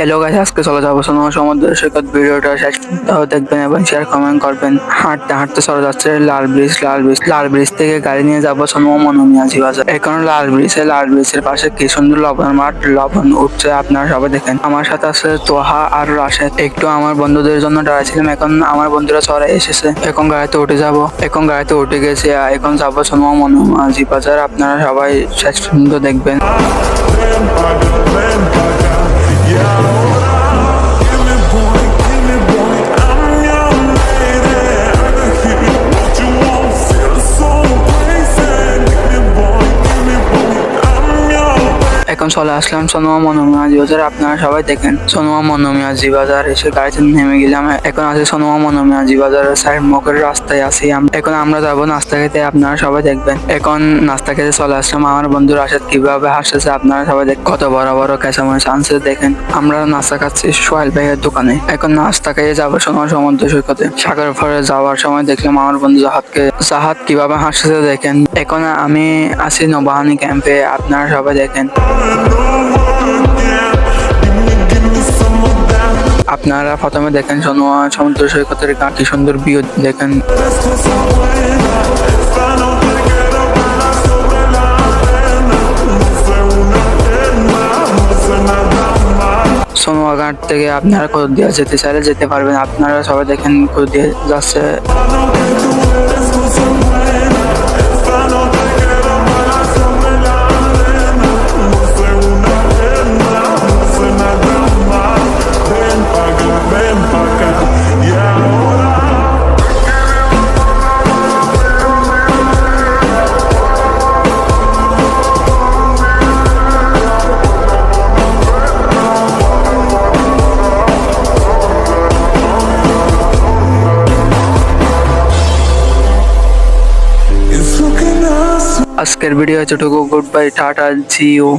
Hello guys আজকে চলে যাব সোনো সমুদ্র সৈকত ভিডিওটা। শেষ দেখবেন এবং শেয়ার কমেন্ট করবেন। হাঁটতে হাঁটতে চলে যাচ্ছে লাল ব্রিজ লাল ব্রিজ। লাল ব্রিজ থেকে গাড়ি নিয়ে যাব সোনো মনোমিয়াজি বাজার। এখন লাল ব্রিজে, লাল ব্রিজের পাশে কি সুন্দর লবণ মাঠ, লবণ উঠছে, আপনারা সবাই দেখেন। আমার সাথে আছে তোহা আর রাশেদ। একটু আমার বন্ধুদের জন্য দাঁড়াইছিলাম, এখন আমার বন্ধুরা চলে এসেছে। এখন গাড়িতে উঠে যাব। এখন গাড়িতে উঠে গেছে এখন যাব সোনো মনোমিয়াজি বাজার। আপনারা সবাই শেষ পর্যন্ত দেখবেন। এখন চলে আসলাম সোনোয়া মনোমিয়াজি বাজার আপনারা সবাই দেখেন, সোনোয়া মনোমিয়াজি বাজার এসে গাড়িতে নেমে গেলাম। এখন আছে সোনোয়া মনোমিয়াজি বাজারের সাইড মুখের রাস্তায় আছি এখন আমরা যাব নাস্তা খেতে, আপনারা সবাই দেখবেন। এখন নাস্তা খেতে চলে আসলাম। আমার বন্ধুর আসাদ কীভাবে হাসতেছে, আপনারা সবাই দেখ কত বড় বড় কেঁচামরিচ আনছে দেখেন। আমরা নাস্তা খাচ্ছি সোহেল ভাইয়ের দোকানে। এখন নাস্তা খেয়ে যাব সোনোয়া সমুদ্র সৈকতে। সাগর ফরে যাওয়ার সময় দেখলাম আমার বন্ধু জাহাদকে জাহাদ কীভাবে হাসতেছে, দেখেন। এখন আমি আছি নবাহানি ক্যাম্পে আপনারা সবাই দেখেন। আপনারা প্রথমে দেখেন সোনোয়া সমুদ্র সৈকতের গা কি সুন্দর ভিউ দেখেন। সোনোয়া ঘাট থেকে আপনারা কুদুদিয়া যেতে চাইলে যেতে পারবেন। আপনারা সবাই দেখেন কুদুদিয়া যাচ্ছে। আজকের ভিডিও এতটুকু গুড বাই টাটা জিও